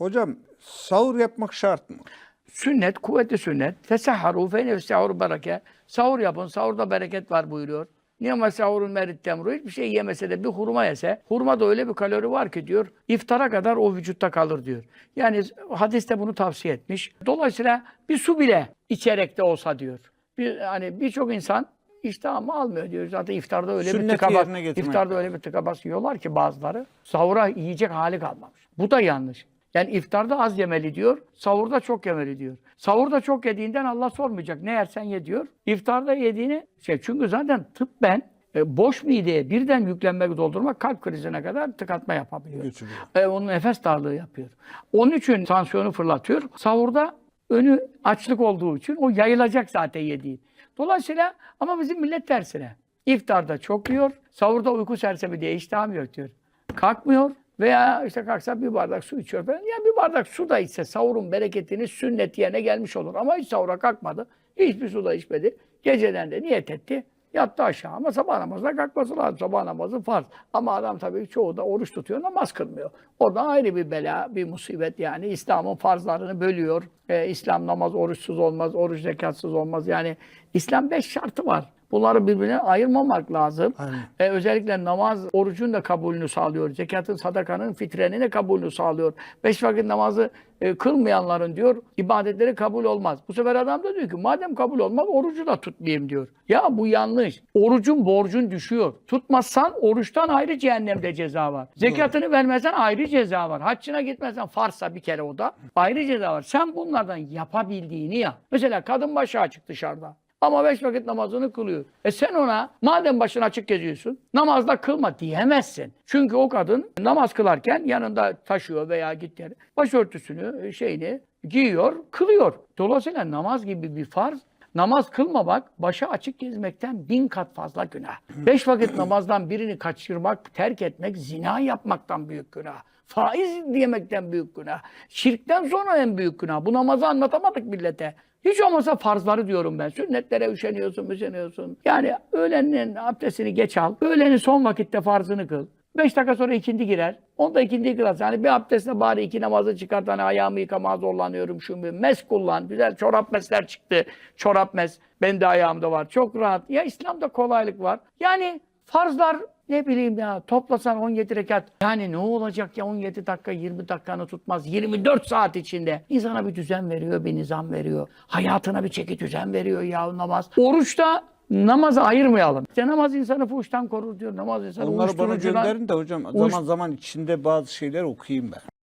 Hocam sahur yapmak şart mı? Sünnet, kuvvetli sünnet. Fesahharu fe nefsahur bereke. Sahur yapın, sahurda bereket var buyuruyor. Niyama sahurun merit temru. Hiçbir şey yemese de bir hurma yese, hurma da öyle bir kalori var ki diyor, iftara kadar o vücutta kalır diyor. Yani hadiste bunu tavsiye etmiş. Dolayısıyla bir su bile içerek de olsa diyor. Bir, hani birçok insan iştahımı almıyor diyor. Zaten iftarda öyle bir Sünneti tıka bas, yerine getirmek iftarda öyle bir tıka bas yiyorlar ki bazıları. Sahura yiyecek hali kalmamış. Bu da yanlış. Yani iftarda az yemeli diyor, sahurda çok yemeli diyor. Sahurda çok yediğinden Allah sormayacak. Ne yersen ye diyor. İftarda yediğini şey çünkü zaten tıbben e, boş mideye birden yüklenmek doldurmak kalp krizine kadar tıkatma yapabiliyor. Götürüyor. E, onun nefes darlığı yapıyor. Onun için tansiyonu fırlatıyor. Sahurda önü açlık olduğu için o yayılacak zaten yediği. Dolayısıyla ama bizim millet tersine. İftarda çok yiyor, sahurda uyku sersemi diye iştahım yok diyor. Kalkmıyor veya işte kalksa bir bardak su içiyor falan. Ya bir bardak su da içse sahurun bereketini sünnet yerine gelmiş olur. Ama hiç sahura kalkmadı. Hiçbir su da içmedi. Geceden de niyet etti. Yattı aşağı ama sabah namazına kalkması lazım. Sabah namazı farz. Ama adam tabii çoğu da oruç tutuyor, namaz kılmıyor. O da ayrı bir bela, bir musibet yani. İslam'ın farzlarını bölüyor. Ee, İslam namaz oruçsuz olmaz, oruç zekatsız olmaz. Yani İslam beş şartı var. Bunları birbirine ayırmamak lazım. Aynen. Ee, özellikle namaz, orucun da kabulünü sağlıyor. Zekatın, sadakanın, fitrenin de kabulünü sağlıyor. Beş vakit namazı e, kılmayanların diyor, ibadetleri kabul olmaz. Bu sefer adam da diyor ki, madem kabul olmaz, orucu da tutmayayım diyor. Ya bu yanlış. Orucun borcun düşüyor. Tutmazsan oruçtan ayrı cehennemde ceza var. Zekatını vermezsen ayrı ceza var. Haccına gitmezsen farsa bir kere o da ayrı ceza var. Sen bunlardan yapabildiğini yap. Mesela kadın başı açık dışarıda. Ama beş vakit namazını kılıyor. E sen ona madem başın açık geziyorsun namazda kılma diyemezsin. Çünkü o kadın namaz kılarken yanında taşıyor veya git yere başörtüsünü şeyini giyiyor, kılıyor. Dolayısıyla namaz gibi bir farz Namaz kılmamak, başı açık gezmekten bin kat fazla günah. Beş vakit namazdan birini kaçırmak, terk etmek, zina yapmaktan büyük günah. Faiz yemekten büyük günah. Şirkten sonra en büyük günah. Bu namazı anlatamadık millete. Hiç olmasa farzları diyorum ben. Sünnetlere üşeniyorsun, üşeniyorsun. Yani öğlenin abdestini geç al. Öğlenin son vakitte farzını kıl. Beş dakika sonra ikindi girer. Onda ikindi kılarsın. Hani bir abdestle bari iki namazı çıkart. Hani ayağımı yıkamaya zorlanıyorum şu bir. Mes kullan. Güzel çorap mesler çıktı. Çorap mes. Benim de ayağımda var. Çok rahat. Ya İslam'da kolaylık var. Yani farzlar ne bileyim ya toplasan 17 rekat. Yani ne olacak ya 17 dakika 20 dakikanı tutmaz. 24 saat içinde. İnsana bir düzen veriyor, bir nizam veriyor. Hayatına bir çeki düzen veriyor ya namaz. Oruçta namazı ayırmayalım. İşte namaz insanı fuhuştan korur diyor. Namaz insanı Onları bana uyuşturucudan- gönderin de hocam zaman zaman içinde bazı şeyler okuyayım ben.